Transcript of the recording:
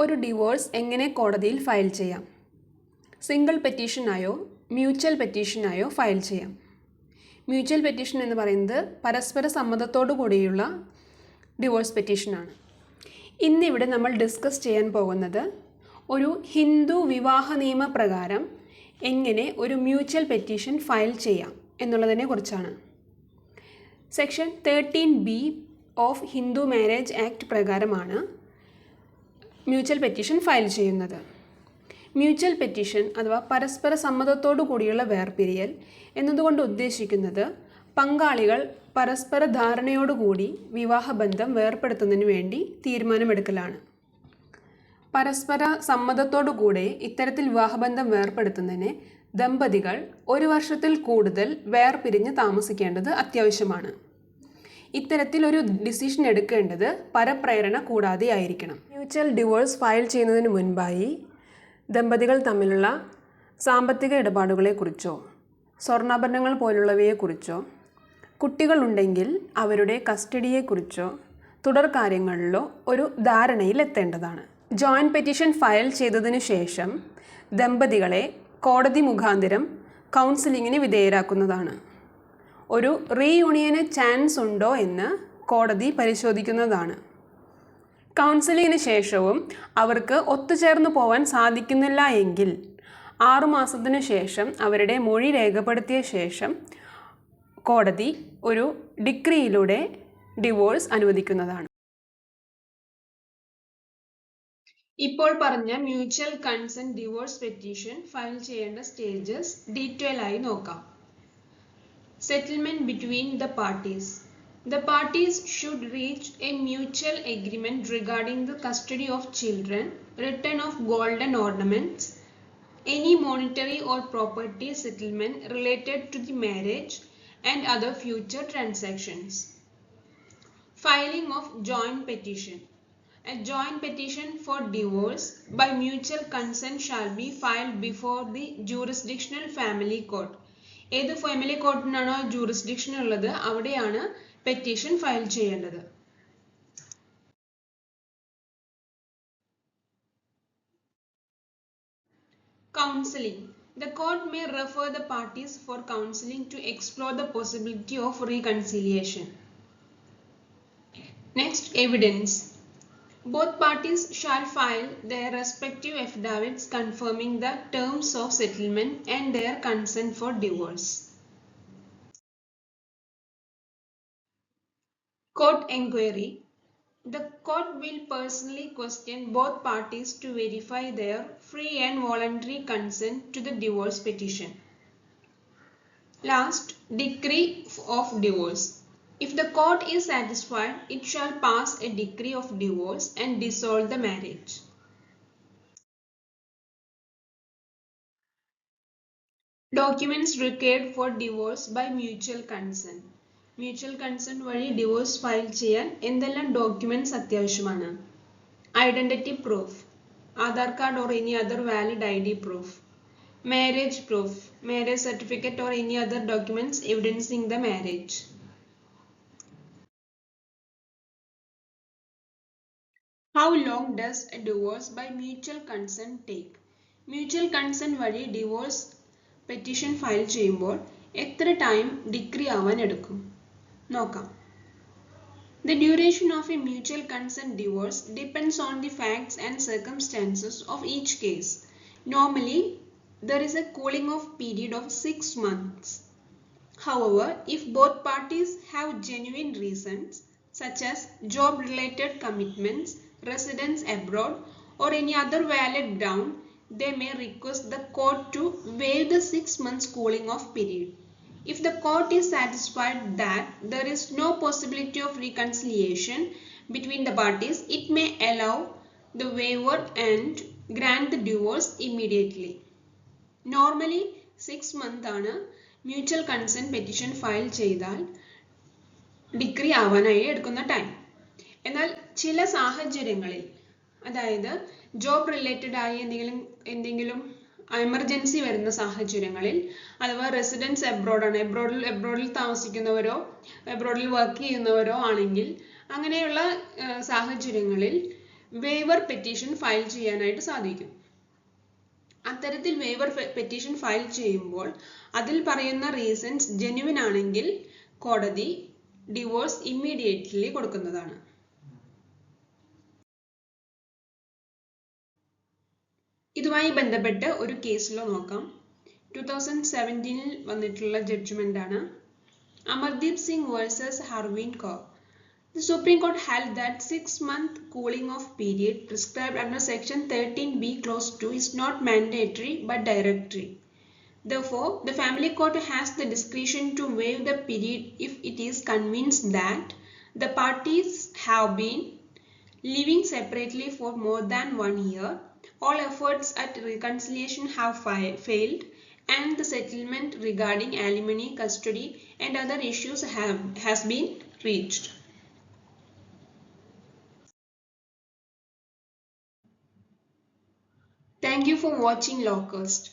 ഒരു ഡിവോഴ്സ് എങ്ങനെ കോടതിയിൽ ഫയൽ ചെയ്യാം? സിംഗിൾ പെറ്റീഷനായോ മ്യൂച്വൽ പെറ്റീഷനായോ ഫയൽ ചെയ്യാം. മ്യൂച്വൽ പെറ്റീഷൻ എന്ന് പറയുന്നത് പരസ്പര സമ്മതത്തോടു കൂടിയുള്ള ഡിവോഴ്സ് പെറ്റീഷനാണ്. ഇന്നിവിടെ നമ്മൾ ഡിസ്കസ് ചെയ്യാൻ പോകുന്നത് ഒരു ഹിന്ദു വിവാഹ നിയമപ്രകാരം എങ്ങനെ ഒരു മ്യൂച്വൽ പെറ്റീഷൻ ഫയൽ ചെയ്യാം എന്നുള്ളതിനെ കുറിച്ചാണ്. Section thirteen B of Hindu marriage act പ്രകാരമാണ് മ്യൂച്വൽ പെറ്റീഷൻ ഫയൽ ചെയ്യുന്നത്. മ്യൂച്വൽ പെറ്റീഷൻ അഥവാ പരസ്പര സമ്മതത്തോടു കൂടിയുള്ള വേർപിരിയൽ എന്നതുകൊണ്ട് ഉദ്ദേശിക്കുന്നത് പങ്കാളികൾ പരസ്പര ധാരണയോടുകൂടി വിവാഹബന്ധം വേർപ്പെടുത്തുന്നതിന് വേണ്ടി തീരുമാനമെടുക്കലാണ്. പരസ്പര സമ്മതത്തോടുകൂടെ ഇത്തരത്തിൽ വിവാഹബന്ധം വേർപ്പെടുത്തുന്നതിന് ദമ്പതികൾ ഒരു വർഷത്തിൽ കൂടുതൽ വേർപിരിഞ്ഞ് താമസിക്കേണ്ടത് അത്യാവശ്യമാണ്. ഇത്തരത്തിൽ ഒരു ഡിസിഷൻ എടുക്കേണ്ടത് പരപ്രേരണ കൂടാതെ ആയിരിക്കണം. മ്യൂച്വൽ ഡിവോഴ്സ് ഫയൽ ചെയ്യുന്നതിന് മുൻപായി ദമ്പതികൾ തമ്മിലുള്ള സാമ്പത്തിക ഇടപാടുകളെക്കുറിച്ചോ സ്വർണാഭരണങ്ങൾ പോലുള്ളവയെക്കുറിച്ചോ കുട്ടികളുണ്ടെങ്കിൽ അവരുടെ കസ്റ്റഡിയെക്കുറിച്ചോ തുടർ കാര്യങ്ങളിലോ ഒരു ധാരണയിൽ എത്തേണ്ടതാണ്. ജോയിന്റ് പെറ്റീഷൻ ഫയൽ ചെയ്തതിനു ശേഷം ദമ്പതികളെ കോടതി മുഖാന്തരം കൗൺസിലിങ്ങിന് വിധേയരാക്കുന്നതാണ്. ഒരു റീയൂണിയന് ചാൻസ് ഉണ്ടോ എന്ന് കോടതി പരിശോധിക്കുന്നതാണ്. കൗൺസിലിങ്ങിന് ശേഷവും അവർക്ക് ഒത്തുചേർന്ന് പോവാൻ സാധിക്കുന്നില്ല എങ്കിൽ ആറുമാസത്തിനു ശേഷം അവരുടെ മൊഴി രേഖപ്പെടുത്തിയ ശേഷം കോടതി ഒരു ഡിഗ്രിയിലൂടെ ഡിവോഴ്സ് അനുവദിക്കുന്നതാണ്. ഇപ്പോൾ പറഞ്ഞ mutual consent divorce petition file ചെയ്യേണ്ട സ്റ്റേജസ് ഡീറ്റെയിൽ ആയി നോക്കാം. settlement between the parties. The parties should reach a mutual agreement regarding the custody of children, return of gold and ornaments, any monetary or property settlement related to the marriage and other future transactions. Filing of joint petition. A joint petition for divorce by mutual consent shall be filed before the jurisdictional family court. ഏത് family കോർട്ടിനാണോ jurisdiction ഉള്ളത് അവിടെയാണ് petition file ചെയ്യേണ്ടത് Counseling. The court may refer the parties for counseling to explore the possibility of reconciliation. Next, evidence. Both parties shall file their respective affidavits confirming the terms of settlement and their consent for divorce. Court Enquiry. The court will personally question both parties to verify their free and voluntary consent to the divorce petition. Last, decree of divorce. If the court is satisfied, it shall pass a decree of divorce and dissolve the marriage. Documents required for divorce by mutual consent. Mutual consent വഴി divorce file ചെയ്യാൻ എന്തെല്ലാം documents അത്യാവശ്യമാണ് identity proof Aadhaar card or any other valid I D proof marriage proof marriage certificate or any other documents എവിഡൻസിംഗ് the marriage how long does A divorce by mutual consent take mutual consent വഴി divorce petition file ചെയ്യുമ്പോൾ എത്ര time degree ആവാൻ എടുക്കും നോക്കാം The duration of a mutual consent divorce depends on the facts and circumstances of each case. Normally, there is a cooling off period of six months. However, if both parties have genuine reasons, such as job related commitments, residence abroad, or any other valid ground, they may request the court to waive the six months cooling off period. If the court is satisfied that there is no possibility of reconciliation between the parties, it may allow the waiver and grant the divorce immediately. Normally, six month ആണ് mutual consent petition file ചെയ്താൽ degree ആവാനായി എടുക്കുന്ന time എന്നാൽ ചില സാഹചര്യങ്ങളിൽ അതായത് job related ആയി എന്തെങ്കിലും എന്തെങ്കിലും എമർജൻസി വരുന്ന സാഹചര്യങ്ങളിൽ അഥവാ റെസിഡൻസ് എബ്രോഡാണ് എബ്രോഡിൽ എബ്രോഡിൽ താമസിക്കുന്നവരോ എബ്രോഡിൽ വർക്ക് ചെയ്യുന്നവരോ ആണെങ്കിൽ അങ്ങനെയുള്ള സാഹചര്യങ്ങളിൽ വേവർ പെറ്റീഷൻ ഫയൽ ചെയ്യാനായിട്ട് സാധിക്കും. അത്തരത്തിൽ വേവർ പെറ്റീഷൻ ഫയൽ ചെയ്യുമ്പോൾ അതിൽ പറയുന്ന റീസൺസ് ജെന്യുവൻ ആണെങ്കിൽ കോടതി ഡിവോഴ്സ് ഇമ്മീഡിയറ്റ്ലി കൊടുക്കുന്നതാണ്. ഇതുമായി ബന്ധപ്പെട്ട് ഒരു കേസിലോ നോക്കാം ടു തൗസൻഡ് സെവൻറ്റീനിൽ വന്നിട്ടുള്ള ജഡ്ജ്മെന്റ് ആണ് Amardeep Singh versus ഹർവീൻ Kaur The Supreme Court held that six-month cooling off period prescribed under Section 13b Clause 2 is not mandatory but directory. Therefore, the family court has the discretion to waive the period if it is convinced that the parties have been living separately for more than one year, all efforts at reconciliation have failed, and the settlement regarding alimony, custody, and other issues have, has been reached. Thank you for watching Lawcast.